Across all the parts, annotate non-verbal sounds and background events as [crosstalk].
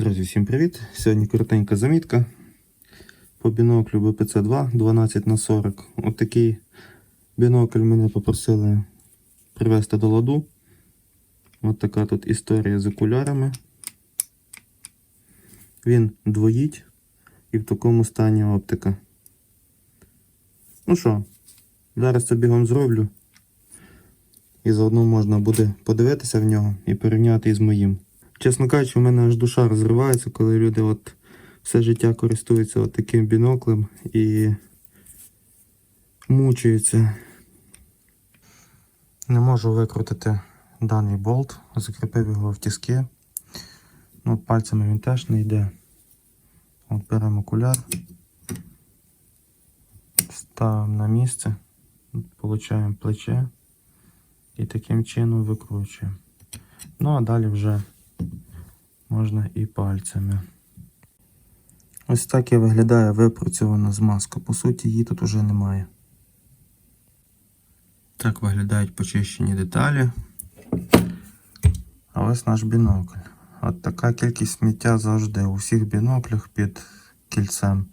Друзі, всім привіт! Сьогодні коротенька замітка по біноклю BPC2 12 на 40 От такий бінокль мене попросили привезти до ладу. От така тут історія з окулярами. Він двоїть і в такому стані оптика. Ну що, зараз це бігом зроблю. І заодно можна буде подивитися в нього і порівняти із моїм. Чесно кажучи, у мене аж душа розривається, коли люди от все життя користуються от таким біноклем і мучаються. Не можу викрутити даний болт, закріпив його в тіски. Ну, пальцями він теж не йде. От беремо окуляр, ставимо на місце, получаємо плече і таким чином викручуємо. Ну а далі вже можна і пальцями. Ось так і виглядає випрацьована змазка. По суті, її тут уже немає. Так виглядають почищені деталі. А ось наш бінокль. От така кількість сміття завжди у всіх біноклях під кільцем.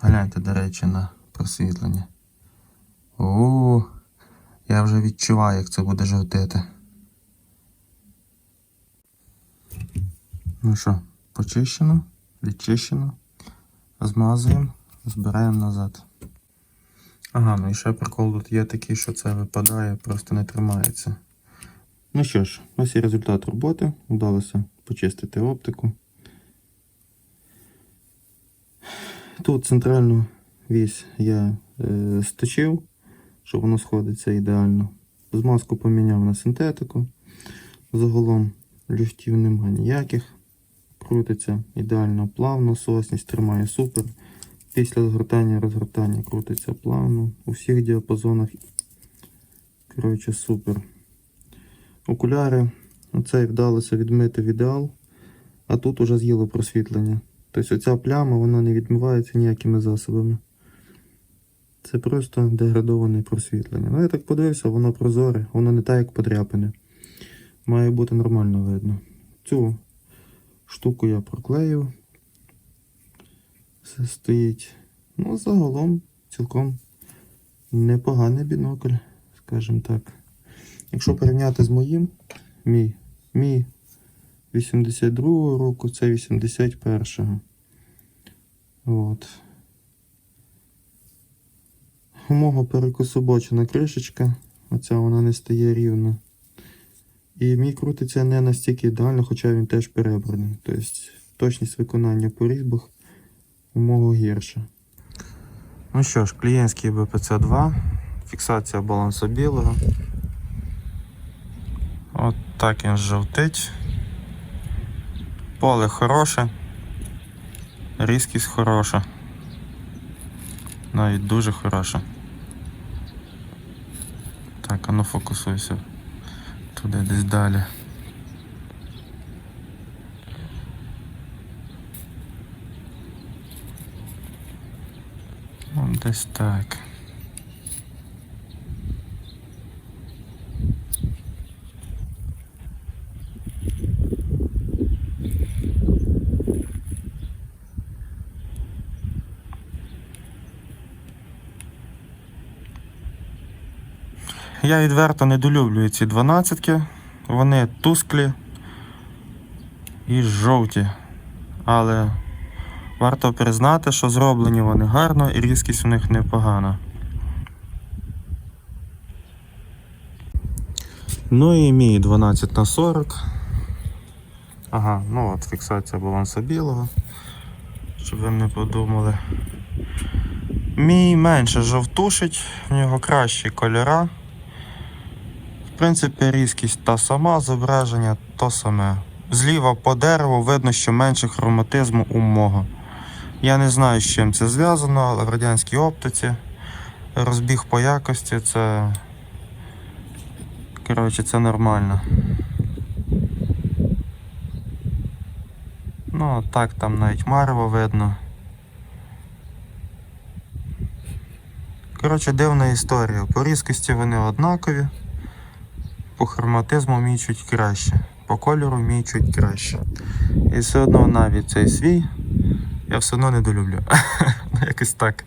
Гляньте, до речі, на просвітлення. О, я вже відчуваю, як це буде жовтити. Ну що, почищено, відчищено. Змазуємо, збираємо назад. Ага, ну і ще прикол тут є такий, що це випадає, просто не тримається. Ну що ж, ось і результат роботи. Вдалося почистити оптику. Тут центральну вісь я е, сточив, щоб воно сходиться ідеально. Змазку поміняв на синтетику. Загалом люфтів нема ніяких. Крутиться ідеально плавно, сосність тримає супер. Після згортання розгортання крутиться плавно. У всіх діапазонах. Коротше, супер. Окуляри. Оцей вдалося відмити в ідеал, а тут уже з'їло просвітлення. Тобто оця пляма вона не відмивається ніякими засобами. Це просто деградоване просвітлення. Ну я так подивився, воно прозоре, воно не так, як подряпане. Має бути нормально видно. Цю штуку я проклеїв. Все стоїть. Ну, загалом цілком непоганий бінокль, скажімо так. Якщо порівняти з моїм, мій, мій 82-го року, це 81-го. От. У мого перекособочена кришечка, оця вона не стає рівно. І мій крутиться не настільки ідеально, хоча він теж перебраний. Тобто точність виконання по різьбах у гірша. Ну що ж, клієнтський BPC2, фіксація балансу білого. От так він жовтить. Поле хороше, різкість хороша. Навіть дуже хороша. Так, а ну фокусуйся туди десь далі. Вон десь так. Я відверто недолюблюю ці 12-ки. Вони тусклі і жовті. Але варто признати, що зроблені вони гарно і різкість у них непогана. Ну і мій 12 на 40. Ага, ну от фіксація баланса білого. Щоб ви не подумали. Мій менше жовтушить, в нього кращі кольора. Принципі, різкість та сама, зображення то саме. Зліва по дереву видно, що менше хроматизму у мого. Я не знаю, з чим це зв'язано, але в радянській оптиці розбіг по якості це. Коротше, це нормально. Ну, так там навіть марево видно. Коротше, дивна історія. По різкості вони однакові. По хроматизму мій чуть краще. по кольору мій чуть краще. І все одно навіть цей свій я все одно не долюблю. [laughs] Ну, Якось так.